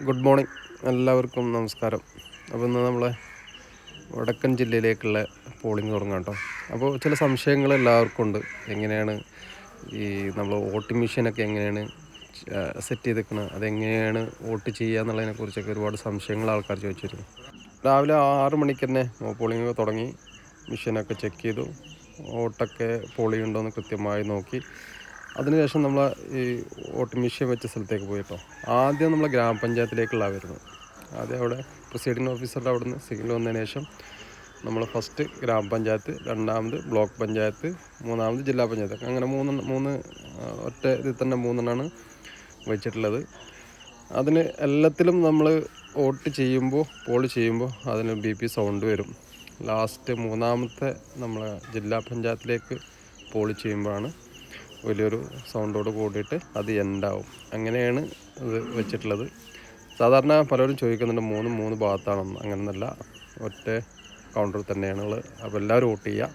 Good morning. എല്ലാവർക്കും നമസ്കാരം. അപ്പോൾ ഇന്ന് നമ്മളെ വടക്കൻ ജില്ലയിലേക്കുള്ള പോളിംഗ് തുടങ്ങാം കേട്ടോ. അപ്പോൾ ചില സംശയങ്ങൾ എല്ലാവർക്കും ഉണ്ട്. എങ്ങനെയാണ് ഈ നമ്മൾ വോട്ടിംഗ് മെഷീനൊക്കെ എങ്ങനെയാണ് സെറ്റ് ചെയ്തേക്കുന്നത് അതെങ്ങനെയാണ് വോട്ട് ചെയ്യുക എന്നുള്ളതിനെ കുറിച്ചൊക്കെ ഒരുപാട് സംശയങ്ങൾ ആൾക്കാർ ചോദിച്ചിരുന്നു. രാവിലെ ആറ് മണിക്ക് തന്നെ പോളിംഗ് തുടങ്ങി. മെഷീനൊക്കെ ചെക്ക് ചെയ്തു. വോട്ടൊക്കെ പോളി ഉണ്ടോ എന്ന് കൃത്യമായി നോക്കി. അതിനുശേഷം നമ്മൾ ഈ വോട്ട് മെഷീൻ വെച്ച സ്ഥലത്തേക്ക് പോയി കേട്ടോ. ആദ്യം നമ്മൾ ഗ്രാമപഞ്ചായത്തിലേക്കുള്ള വരുന്നത് ആദ്യം അവിടെ പ്രസിഡിംഗ് ഓഫീസറുടെ അവിടെ നിന്ന് സിഗ്നൽ വന്നതിന് ശേഷം നമ്മൾ ഫസ്റ്റ് ഗ്രാമപഞ്ചായത്ത് രണ്ടാമത് ബ്ലോക്ക് പഞ്ചായത്ത് മൂന്നാമത് ജില്ലാ പഞ്ചായത്ത്. അങ്ങനെ മൂന്ന് മൂന്ന് ഒറ്റ ഇതിൽ തന്നെ മൂന്നെണ്ണമാണ് വെച്ചിട്ടുള്ളത്. അതിന് എല്ലാത്തിലും നമ്മൾ വോട്ട് ചെയ്യുമ്പോൾ പോൾ ചെയ്യുമ്പോൾ അതിന് ബി പി സൗണ്ട് വരും. ലാസ്റ്റ് മൂന്നാമത്തെ നമ്മൾ ജില്ലാ പഞ്ചായത്തിലേക്ക് പോൾ ചെയ്യുമ്പോഴാണ് വലിയൊരു സൗണ്ടോട് കൂടിയിട്ട് അത് എൻഡാവും അങ്ങനെയാണ് ഇത് വെച്ചിട്ടുള്ളത്. സാധാരണ പലരും ചോദിക്കുന്നുണ്ട് മൂന്നും മൂന്ന് ഭാഗത്താണെന്ന്. അങ്ങനെയൊന്നല്ല ഒറ്റ കൗണ്ടറിൽ തന്നെയാണ് ഉള്ളത് അപ്പോൾ എല്ലാവരും വോട്ട് ചെയ്യുക.